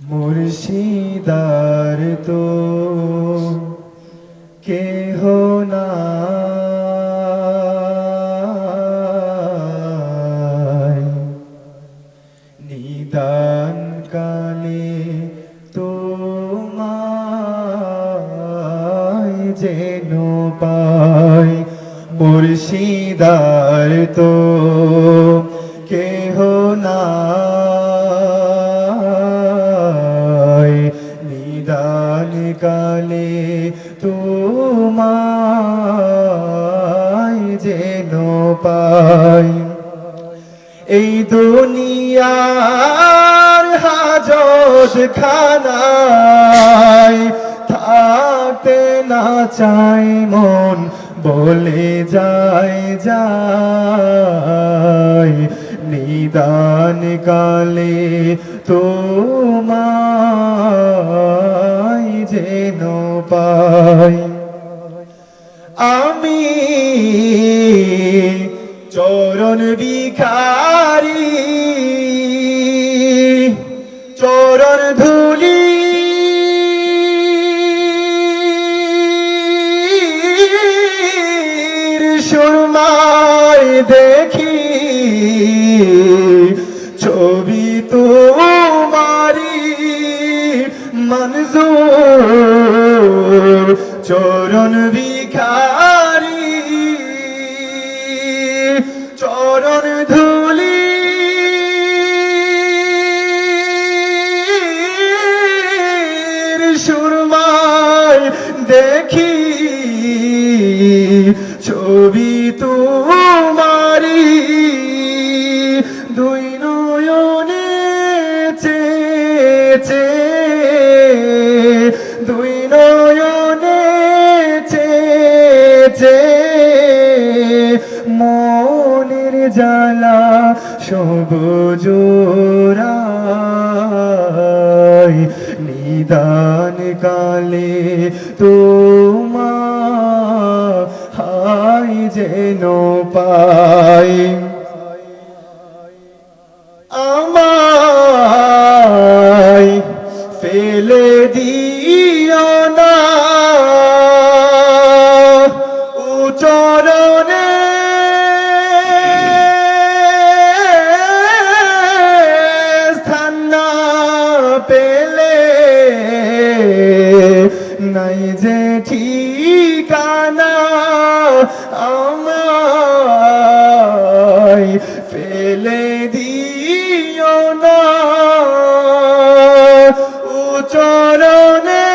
মুর্শিদার তো কেহ নাই নিদান কালে তোমায় যেন পাই মুর্শিদার তো পাই। এই দুনিয়ার হাজত খানায় থাকতে না চাই মন, বলে যায় যায় নিদান কালে তোমায় চরণ বিখারি চরণ ধুলি। সুরমায় দেখি ছবি তো তোমারি মনজুর চরণ ভিখারি দেখি ছবি তোমারি দুই নয়নে চেয়েছে দুই নয়নে চেয়েছে। মনের জ্বালা সবুজোরাই নিদান কালে তোমা হাই যেন পাই। আমায় ফেলে দিও না। নাই যে ঠিকানা আমায় ফেলে দিও না। উচরণে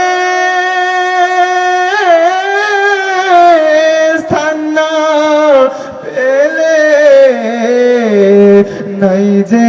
স্থান না পেলে নাই যে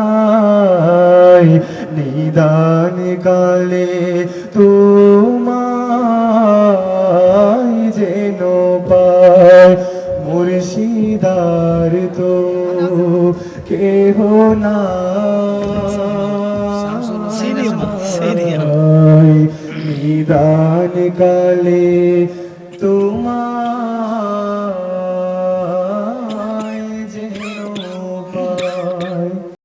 নাই নিদান কালে তোমায় যেন পায় মুর্শিদার তো কেহ না। নিদান কালে